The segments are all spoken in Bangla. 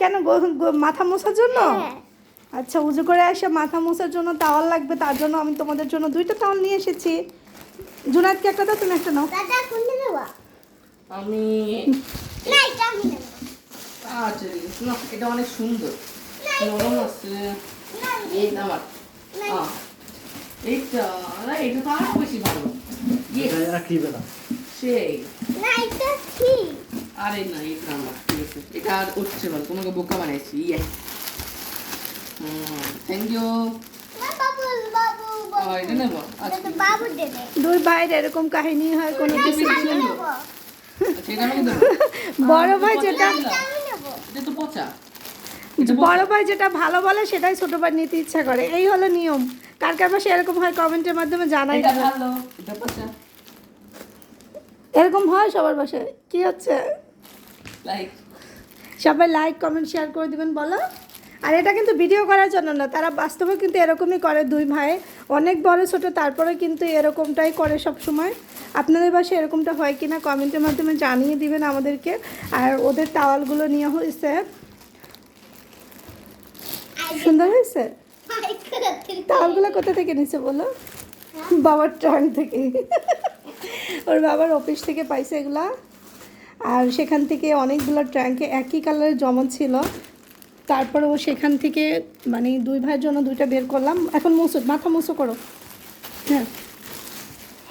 কেন? মাথা মোছার জন্য? হ্যাঁ। আচ্ছা উজু করে এসে মাথা মোছার জন্য তাওয়াল লাগবে তার জন্য আমি তোমাদের জন্য দুইটা তাওয়াল নিয়ে এসেছি। জুনাইদকে একটা দাও তুমি একটা নাও। দাদা কোনটা নেব? আমি না এটা আমি নেব। আচ্ছা না এটা অনেক সুন্দর। নরম আছে এই আমার। এইটা এটা তো আরও বেশি ভালো। এটা রাখিবে না সেই। না এটা ঠিক আরে না এটা আমার ঠিক আছে। এটা আর উঠছে ভালো তোমাকে বোকা বানাইছি ইয়ে। থ্যাংক ইউ না বাবু বাবু বাবু। এটা নেব আচ্ছা এটা বাবু দেবে। দুই ভাইয়ের এরকম কাহিনী হয় কোনো কিছু আচ্ছা, এটা আমি দেবো বড় ভাই যেটা বড় ভাই যেটা ভালো বলে সেটাই ছোট ভাই নিতে ইচ্ছা করে। এই হলো নিয়ম। কার কার পাশে এরকম হয় কমেন্টের মাধ্যমে জানাই। ভালো। এরকম হয় সবার বাসায়? কি হচ্ছে? লাইক সবাই লাইক কমেন্ট শেয়ার করে দিবেন বলো। আর এটা কিন্তু ভিডিও করার জন্য না তারা বাস্তবে কিন্তু এরকমই করে দুই ভাই। অনেক বড় ছোট তারপরে কিন্তু এরকমটাই করে সব সময় আপনাদের বাসায় এরকমটা হয় কিনা কমেন্টের মাধ্যমে জানিয়ে দিবেন আমাদেরকে। আর ওদের টাওয়ালগুলো নিয়ে হয়েছে। সুন্দর হয়েছে? টাওয়ালগুলো কোথা থেকে নিছে বলো? বাবার ট্রাঙ্ক থেকে। ওর বাবার অফিস থেকে পাইছে এগুলা। আর সেখান থেকে অনেকগুলো ট্র্যাঙ্কে একই কালারের জমা ছিল। তারপরে ও সেখান থেকে মানে দুই ভাইয়ের জন্য দুইটা বের করলাম। এখন মুছো মাথা মুছো করো। হ্যাঁ।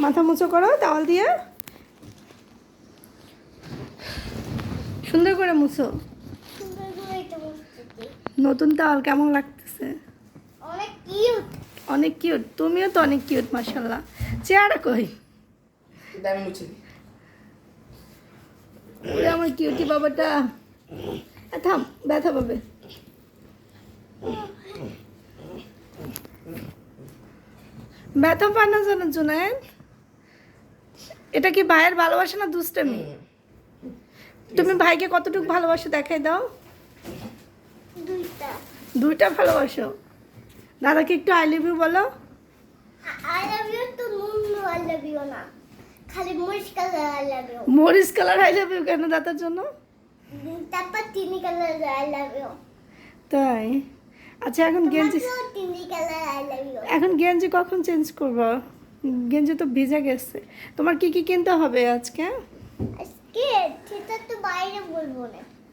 মাথা মুছো করো তাওয়াল দিয়ে। সুন্দর করে মুছো। নতুন তাওয়াল কেমন লাগতেছে? অনেক কিউট অনেক কিউট তুমিও তো অনেক কিউট মার্শাল্লাহ চেয়ারা কই? এটা আমি মুছে দিই ওরে আমার কিউটি বাবাটা। থাম ব্যথা পাবে। ব্যথা পায় না জানো জুনায়ন এটা কি ভাইয়ের ভালোবাসা না দুষ্টামি? তুমি ভাইকে কতটুকু ভালোবাসো দেখাই দাও। দুইটা। দুইটা ভালোবাসো। দাদাকে একটু আই লিভ ইউ বলো। আই লাভ ইউ তো নুন আই লাভ ইউ না। খালি মরিচ কালার আই লাভ ইউ মরিস কালার আই লাভ ইউ কেন দাদার জন্য? তারপর চিনি কালার আই লাভ ইউ তাই? আচ্ছা এখন গেঞ্জি এখন গেঞ্জি কখন চেঞ্জ করব? গেঞ্জি তো ভিজে গেছে। তোমার কি কি কিনতে হবে আজকে?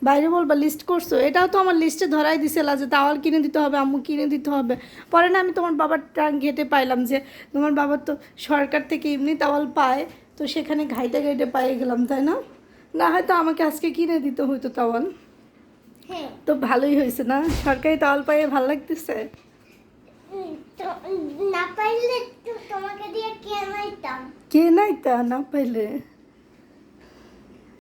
বাইরে বলব লিস্ট করছ। এটাও তো আমার লিস্টে ধরাই দিছিল যে তাওয়াল কিনে দিতে হবে আম্মু কিনে দিতে হবে। পরে না আমি তোমার বাবার ট্রাঙ্ক ঘেটে পাইলাম যে তোমার বাবার তো সরকার থেকে এমনি তাওয়াল পায়। তো সেখানে ঘাইটে ঘাইটে পাইয়ে গেলাম তাই না? না হয়তো আমাকে আজকে কিনে দিতে হইতো তাওয়াল। হ্যাঁ। তো ভালোই হয়েছে না? সরকারি তাওয়াল পাইয়ে ভালো লাগতেছে? না পাইলে তো তোমাকে দিয়ে কে নাইতাম কে নাই তা না পাইলে?